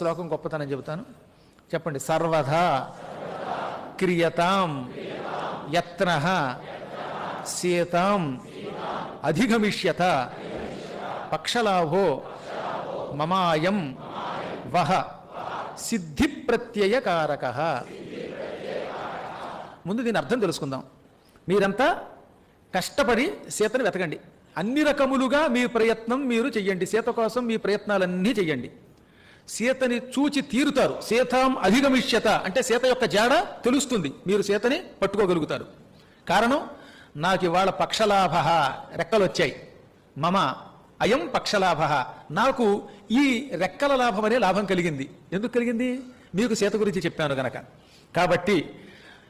శ్లోకం గొప్పతనం చెబుతాను. చెప్పండి. సర్వధ క్రియతాం యత్న సీతాం అధిగమిష్యత పక్షలాభో మమాయం వహ సిద్ధి ప్రత్యయకారక ముందు దీని అర్థం తెలుసుకుందాం. మీరంతా కష్టపడి సీతను వెతకండి. అన్ని రకములుగా మీ ప్రయత్నం మీరు చెయ్యండి. సీత కోసం మీ ప్రయత్నాలన్నీ చెయ్యండి. సీతని చూచి తీరుతారు. సీతాం అధిగమిష్యత. అంటే సీత యొక్క జాడ తెలుస్తుంది. మీరు సీతని పట్టుకోగలుగుతారు. కారణం నాకు ఇవాళ పక్షలాభ రెక్కలు వచ్చాయి మమ అయం పక్షలాభ. నాకు ఈ రెక్కల లాభం అనే లాభం కలిగింది. ఎందుకు కలిగింది? మీకు సీత గురించి చెప్పాను గనక. కాబట్టి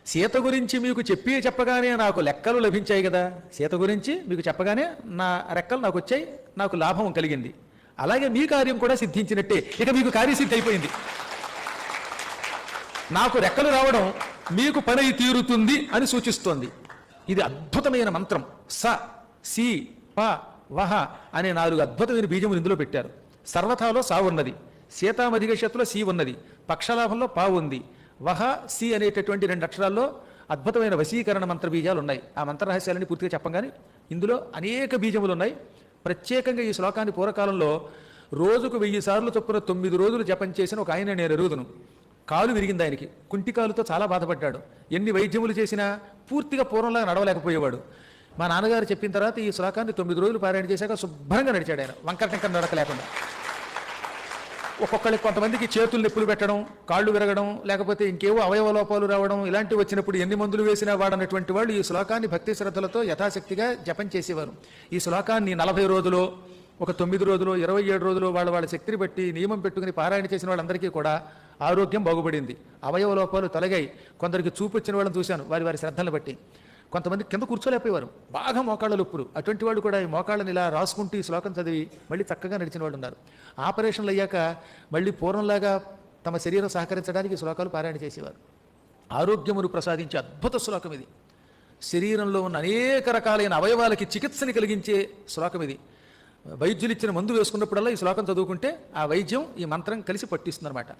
సీత గురించి మీకు చెప్పి చెప్పగానే నాకు లెక్కలు లభించాయి కదా. సీత గురించి మీకు చెప్పగానే నా రెక్కలు నాకు వచ్చాయి నాకు లాభం కలిగింది. అలాగే మీ కార్యం కూడా సిద్ధించినట్టే. ఇక మీకు కార్యసిద్ధి అయిపోయింది. నాకు రెక్కలు రావడం మీకు పని తీరుతుంది అని సూచిస్తోంది. ఇది అద్భుతమైన మంత్రం. స సి ప వహ అనే నాలుగు అద్భుతమైన బీజములు ఇందులో పెట్టారు. సర్వథాలో సా ఉన్నది. సీతామధిగషత్తులో సి ఉన్నది. పక్షలాభంలో పా ఉంది. వహ సి అనేటటువంటి రెండు అక్షరాల్లో అద్భుతమైన వశీకరణ మంత్ర బీజాలు ఉన్నాయి ఆ మంత్ర రహస్యాలని పూర్తిగా చెప్పంగానే ఇందులో అనేక బీజములు ఉన్నాయి ప్రత్యేకంగా ఈ శ్లోకాన్ని పూర్వకాలంలో రోజుకు వెయ్యి సార్లు చొప్పున తొమ్మిది రోజులు జపం చేసిన ఒక ఆయన నేను ఎరుగుదును. కాలు విరిగింది ఆయనకి. కుంటి కాలుతో చాలా బాధపడ్డాడు. ఎన్ని వైద్యములు చేసినా పూర్తిగా పూర్వంలాగా నడవలేకపోయేవాడు. మా నాన్నగారు చెప్పిన తర్వాత ఈ శ్లోకాన్ని తొమ్మిది రోజులు పారాయణ చేశాక శుభ్రంగా నడిచాడు ఆయన. వంకర టెంకర నడక లేకుండా ఒక్కొక్కరికి కొంతమందికి చేతులు నొప్పులు పెట్టడం కాళ్ళు విరగడం లేకపోతే ఇంకేవో అవయవ లోపాలు రావడం ఇలాంటివి వచ్చినప్పుడు ఎన్ని మందులు వేసినా వాడనటువంటి వాళ్ళు ఈ శ్లోకాన్ని భక్తి శ్రద్ధలతో యథాశక్తిగా జపం చేసేవారు. ఈ శ్లోకాన్ని నలభై రోజులు ఒక తొమ్మిది రోజులు ఇరవై ఏడు రోజులు వాళ్ళ వాళ్ళ శక్తిని బట్టి నియమం పెట్టుకుని పారాయణ చేసిన వాళ్ళందరికీ కూడా ఆరోగ్యం బాగుపడింది. అవయవ లోపాలు తొలగాయి. కొందరికి చూపు వచ్చిన వాళ్ళని చూశాను. వారి వారి శ్రద్ధను బట్టి. కొంతమంది కింద కూర్చోలేకపోయేవారు. బాగా మోకాళ్ళ నొప్పులు. అటువంటి వాళ్ళు కూడా ఈ మోకాళ్ళని ఇలా రాసుకుంటూ ఈ శ్లోకం చదివి మళ్ళీ చక్కగా నడిచిన వాళ్ళు ఉన్నారు. ఆపరేషన్లు అయ్యాక మళ్ళీ పూర్వంలాగా తమ శరీరం సహకరించడానికి శ్లోకాలు పారాయణ చేసేవారు. ఆరోగ్యమును ప్రసాదించే అద్భుత శ్లోకం ఇది. శరీరంలో ఉన్న అనేక రకాలైన అవయవాలకి చికిత్సని కలిగించే శ్లోకం ఇది. వైద్యులు ఇచ్చిన మందు వేసుకున్నప్పుడల్లా ఈ శ్లోకం చదువుకుంటే ఆ వైద్యం ఈ మంత్రం కలిసి పట్టిస్తుందన్నమాట.